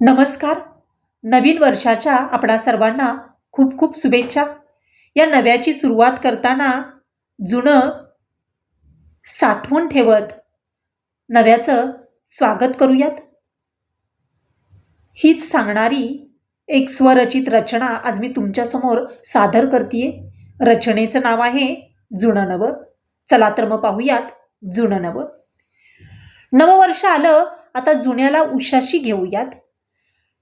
नमस्कार. नवीन वर्षाच्या आपणा सर्वांना खूप खूप शुभेच्छा. या नव्याची सुरुवात करताना जुनं साठवून ठेवत नव्याचं स्वागत करूयात. हीच सांगणारी एक स्वरचित रचना आज मी तुमच्यासमोर सादर करते रचनेचं नाव आहे जुनं नवं. चला तर मग पाहूयात जुनं नवं. नववर्ष आलं आता जुन्याला उशाशी घेऊयात.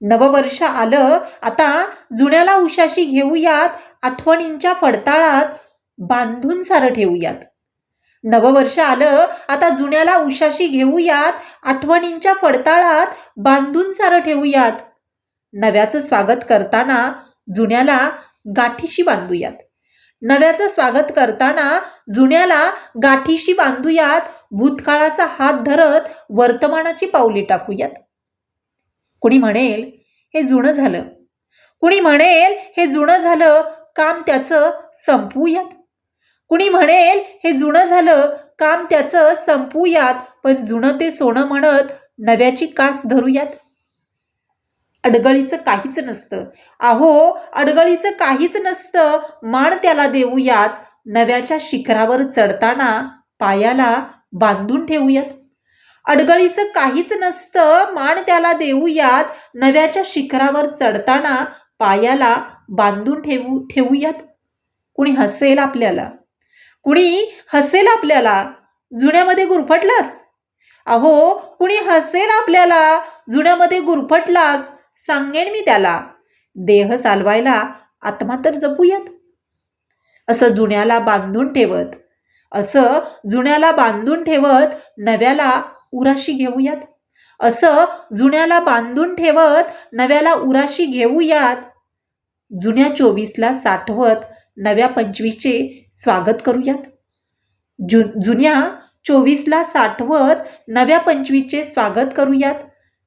नववर्ष आलं आता जुन्याला उशाशी घेऊयात आठवणींच्या फडताळात बांधून सारं ठेवूयात नववर्ष आलं आता जुन्याला उशाशी घेऊयात आठवणींच्या फडताळात बांधून सारं ठेवूयात नव्याचं स्वागत करताना जुन्याला गाठीशी बांधूयात. नव्याचं स्वागत करताना जुन्याला गाठीशी बांधूयात भूतकाळाचा हात धरत वर्तमानाची पावली टाकूयात. कुणी म्हणेल हे जुनं झालं. कुणी म्हणेल हे जुनं झालं काम त्याचं संपूयात. कुणी म्हणेल हे जुनं झालं काम त्याचं संपूयात पण जुनं ते सोनं म्हणत नव्याची कास धरूयात. अडगळीचं काहीच नसतं. अहो अडगळीचं काहीच नसतं. मान त्याला देऊयात. नव्याच्या शिखरावर चढताना पायाला बांधून ठेवूयात. अडगळीचं काहीच नसतं. मान त्याला देऊयात नव्याच्या शिखरावर चढताना पायाला बांधून ठेवू ठेवूयात. कुणी हसेल आपल्याला? कुणी हसेल आपल्याला? जुन्यामध्ये गुरफटलास? अहो कुणी हसेल आपल्याला? जुन्यामध्ये गुरफटलास. सांगेन मी त्याला. देह चालवायला आत्मा तर जपूयात. असं जुन्याला बांधून ठेवत. असं जुन्याला बांधून ठेवत नव्याला उराशी घेऊयात. असं जुन्याला बांधून ठेवत नव्याला उराशी घेऊयात. जुन्या चोवीसला साठवत नव्या पंचवीसचे स्वागत करूयात. जु जुन्या चोवीसला साठवत नव्या पंचवीसचे स्वागत करूयात.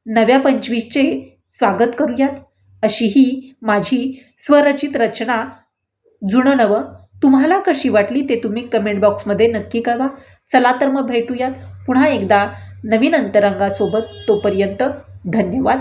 नव्या पंचवीसचे स्वागत करूयात. अशी ही माझी स्वरचित रचना जुनं नवं. तुम्हाला कशी वाटली ते तुम्ही कमेंट बॉक्समध्ये नक्की कळवा. चला तर मग भेटूयात पुन्हा एकदा नवीन अंतरंगासोबत. तोपर्यंत धन्यवाद.